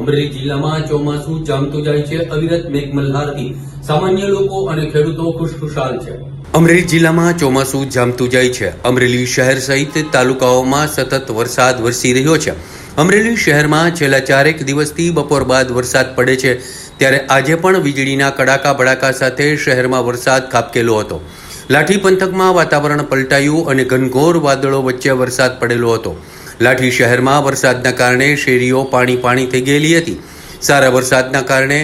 અમરેલી જિલ્લામાં ચોમાસું જામતું જાય છે. અવિરત મેઘમલ્હારથી સામાન્ય લોકો અને ખેડૂતો ખુશખુશાલ છે. અમરેલી જિલ્લામાં ચોમાસું જામતું જાય છે. અમરેલી શહેર સહિત તાલુકાઓમાં સતત વરસાદ વરસી રહ્યો છે. અમરેલી શહેરમાં છેલ્લા ચારેક દિવસથી બપોર બાદ વરસાદ પડે છે. ત્યારે આજે પણ વીજળીના કડાકા ભડાકા સાથે શહેરમાં વરસાદ ખાબકેલો હતો. લાઠી પંથકમાં વાતાવરણ પલટાયું અને ઘનઘોર વાદળો વચ્ચે વરસાદ પડેલો હતો. લાઠી શહેરમાં વરસાદના કારણે શેરીઓ પાણી પાણી થઈ ગયેલી હતી. સારા વરસાદના કારણે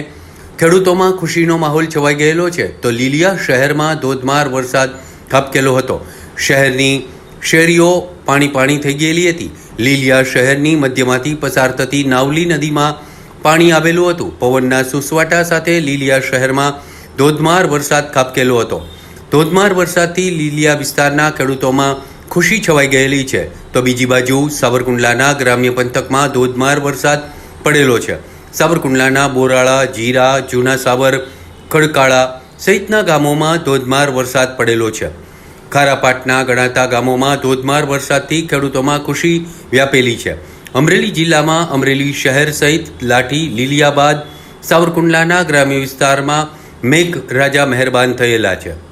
ખેડૂતોમાં ખુશીનો માહોલ છવાઈ ગયેલો છે. તો લીલિયા શહેરમાં ધોધમાર વરસાદ ખાબકેલો હતો. શહેરની શેરીઓ પાણી પાણી થઈ ગયેલી હતી. લીલિયા શહેરની મધ્યમાંથી પસાર થતી નાવલી નદીમાં પાણી આવેલું હતું. પવનના સુસવાટા સાથે લીલિયા શહેરમાં ધોધમાર વરસાદ ખાબકેલો હતો. ધોધમાર વરસાદથી લીલિયા વિસ્તારના ખેડૂતોમાં ખુશી છવાઈ ગયેલી છે. તો બીજી બાજુ સાવરકુંડલાના ગ્રામ્ય પંથકમાં ધોધમાર વરસાદ પડેલો છે. સાવરકુંડલાના બોરાળા, જીરા, જૂના સાવર, ખડકાળા સહિતના ગામોમાં ધોધમાર વરસાદ પડેલો છે. ખારાપાટના ગણાતા ગામોમાં ધોધમાર વરસાદથી ખેડૂતોમાં ખુશી વ્યાપેલી છે. અમરેલી જિલ્લામાં અમરેલી શહેર સહિત લાઠી, લીલિયાબાદ, સાવરકુંડલાના ગ્રામ્ય વિસ્તારમાં મેઘ રાજા મહેરબાન થયેલા છે.